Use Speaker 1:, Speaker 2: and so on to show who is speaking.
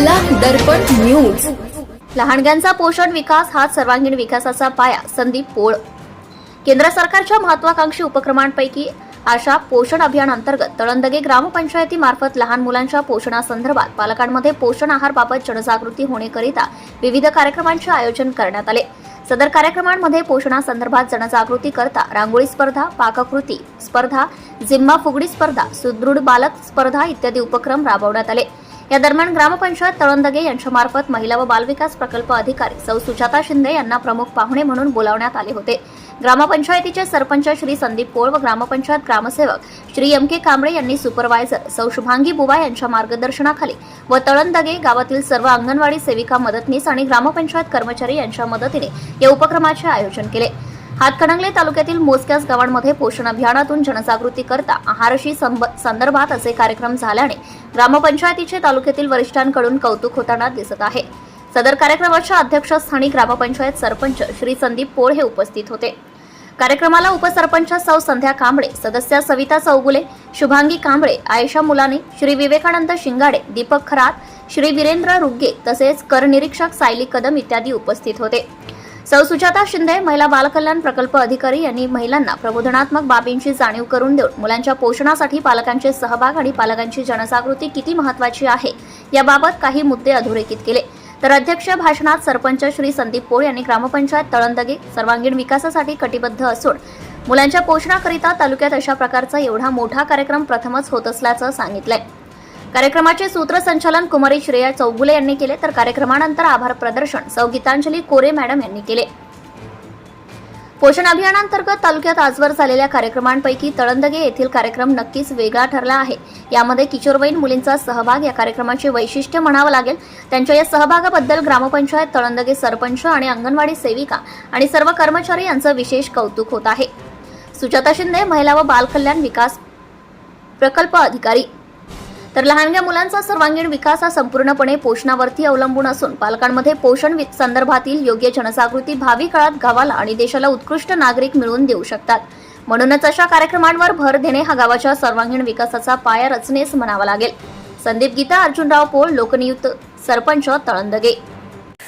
Speaker 1: दर्पण news.
Speaker 2: लहानग्यांचा पोषण विकास हा सर्वांगीण विकासाचा पाया संदीप पोळ. केंद्र सरकारच्या महत्वाकांक्षी उपक्रमांपैकी आशा पोषण अभियान अंतर्गत तळंदगे ग्रामपंचायतीमार्फत लहान मुलांच्या पोषणासंदर्भात पालकांमध्ये पोषण आहारबाबत जनजागृती होण्याकरिता विविध कार्यक्रमांचे आयोजन करण्यात आले. सदर कार्यक्रमांमध्ये पोषणासंदर्भात जनजागृती करता रांगोळी स्पर्धा पाककृती स्पर्धा जिम्मा फुगडी स्पर्धा सुदृढ बालक स्पर्धा इत्यादी उपक्रम राबवण्यात आले. या दरम्यान ग्रामपंचायत तळंदगे यांच्यामार्फत महिला व बालविकास प्रकल्प अधिकारी सौ सुजाता शिंदे यांना प्रमुख पाहुणे म्हणून बोलावण्यात आले होते. ग्रामपंचायतीचे सरपंच श्री संदीप पोळ व ग्रामपंचायत ग्रामसेवक श्री एम के कांबळे यांनी सुपरवायझर सौ शुभांगी बुवा यांच्या मार्गदर्शनाखाली व तळंदगे गावातील सर्व अंगणवाडी सेविका मदतनीस आणि ग्रामपंचायत कर्मचारी यांच्या मदतीने या उपक्रमाचे आयोजन केले. हातकणंगले तालुक्यातील मोजक्याच गावांमध्ये पोषण अभियानातून जनजागृती करता आहाराशी संब- संदर्भात असे कार्यक्रम झाल्याने ग्रामपंचायतीचे तालुक्यातील वरिष्ठांकडून कौतुक होताना दिसत आहे. सदर कार्यक्रमाच्या अध्यक्षस्थानी ग्रामपंचायत सरपंच श्री संदीप पोळ हे उपस्थित होते. कार्यक्रमाला उपसरपंच सौ संध्या कांबळे सदस्य सविता चौगुले शुभांगी कांबळे आयशा मुलाने श्री विवेकानंद शिंगाडे दीपक खरात श्री वीरेंद्र रुग्गे तसेच करनिरीक्षक सायली कदम इत्यादी उपस्थित होते. सौ सुजाता शिंदे महिला बालकल्याण प्रकल्प अधिकारी यांनी महिलांना प्रबोधनात्मक बाबींची जाणीव करून देऊन मुलांच्या पोषणासाठी पालकांचे सहभाग आणि पालकांची जनजागृती किती महत्वाची आहे याबाबत काही मुद्दे अधोरेखित केले. तर अध्यक्ष भाषणात सरपंच श्री संदीप पोळ यांनी ग्रामपंचायत तळंदगे सर्वांगीण विकासासाठी कटिबद्ध असून मुलांच्या पोषणाकरिता तालुक्यात अशा प्रकारचा एवढा मोठा कार्यक्रम प्रथमच होत असल्याचं सांगितलंय. कार्यक्रमाचे सूत्रसंचालन कुमारी श्रेया चौगुले यांनी केले तर कार्यक्रमानंतर आभार प्रदर्शन सौ गीतांजली कोरे मॅडम यांनी केले. पोषण अभियानांतर्गत तालुक्यात आजवर झालेल्या कार्यक्रमांपैकी तळंदगे येथील कार्यक्रम नक्कीच वेगळा ठरला आहे. यामध्ये किशोरवयीन मुलींचा सहभाग या कार्यक्रमाचे वैशिष्ट्य म्हणावं लागेल. त्यांच्या या सहभागाबद्दल ग्रामपंचायत तळंदगे सरपंच आणि अंगणवाडी सेविका आणि सर्व कर्मचारी यांचं विशेष कौतुक होत आहे. सुजाता शिंदे महिला व बालकल्याण विकास प्रकल्प अधिकारी तर लहानग्या मुलांचा सर्वांगीण विकास हा संपूर्णपणे पोषणावरती अवलंबून असून पालकांमध्ये पोषण वि- संदर्भातील योग्य जनजागृती भावी काळात गावाला आणि देशाला उत्कृष्ट नागरिक मिळवून देऊ शकतात. म्हणूनच अशा कार्यक्रमांवर भर देणे हा गावाच्या सर्वांगीण विकासाचा पाया रचनेस म्हणावा लागेल. संदीप गीता अर्जुनराव पोळ लोकनियुक्त सरपंच तळंदगे.